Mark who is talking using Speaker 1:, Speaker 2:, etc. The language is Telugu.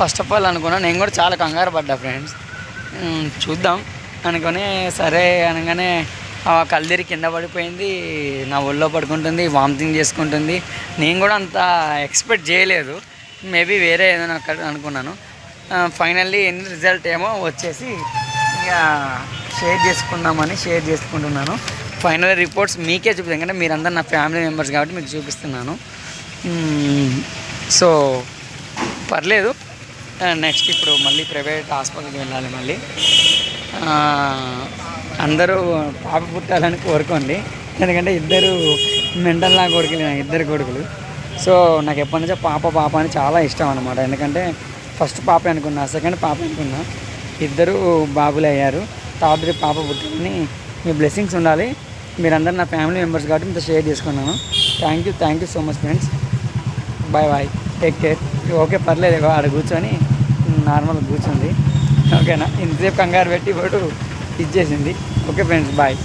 Speaker 1: ఫస్ట్ ఆఫ్ ఆల్ అనుకున్నాను నేను కూడా చాలా కంగారు పడ్డా ఫ్రెండ్స్. చూద్దాం. అనుకొని సరే అనగానే ఆ కల్దిరి కింద పడిపోయింది నా ఒళ్ళో పడుకుంటుంది వామిటింగ్ చేసుకుంటుంది. నేను కూడా అంత ఎక్స్పెక్ట్ చేయలేదు. మేబీ వేరే ఏదైనా అక్కడ అనుకున్నాను. ఫైనల్లీ ఎన్ని రిజల్ట్ ఏమో వచ్చేసి ఇక షేర్ చేసుకుందామని షేర్ చేసుకుంటున్నాను. ఫైనల్ రిపోర్ట్స్ మీకే చూపిస్తాను. ఎందుకంటే మీరందరూ నా ఫ్యామిలీ మెంబర్స్ కాబట్టి మీకు చూపిస్తున్నాను. సో పర్లేదు. నెక్స్ట్ ఇప్పుడు మళ్ళీ ప్రైవేట్ హాస్పిటల్కి వెళ్ళాలి మళ్ళీ. అందరూ పాప పుట్టాలని కోరుకోండి. ఎందుకంటే ఇద్దరు మెండల్లా కొడుకులు ఇద్దరు కొడుకులు. సో నాకు ఎప్పటి నుంచో పాప పాప అని చాలా ఇష్టం అనమాట ఎందుకంటే ఫస్ట్ పాప అనుకున్నా సెకండ్ పాప అనుకున్నా ఇద్దరు బాబులు అయ్యారు. థర్డ్ పాప పుట్టాలని మీ బ్లెస్సింగ్స్ ఉండాలి. మీరందరూ నా ఫ్యామిలీ మెంబర్స్ కాబట్టి ఇంత షేర్ చేసుకున్నాను. Thank you thank you so much friends bye bye take care okay పర్లేదు అక్కడ ఆడ కూర్చొని నార్మల్ కూర్చుంది. ఓకేనా? ఇంతసేపు కంగారు పెట్టి ఇప్పుడు ఇచ్చేసింది. Okay friends bye.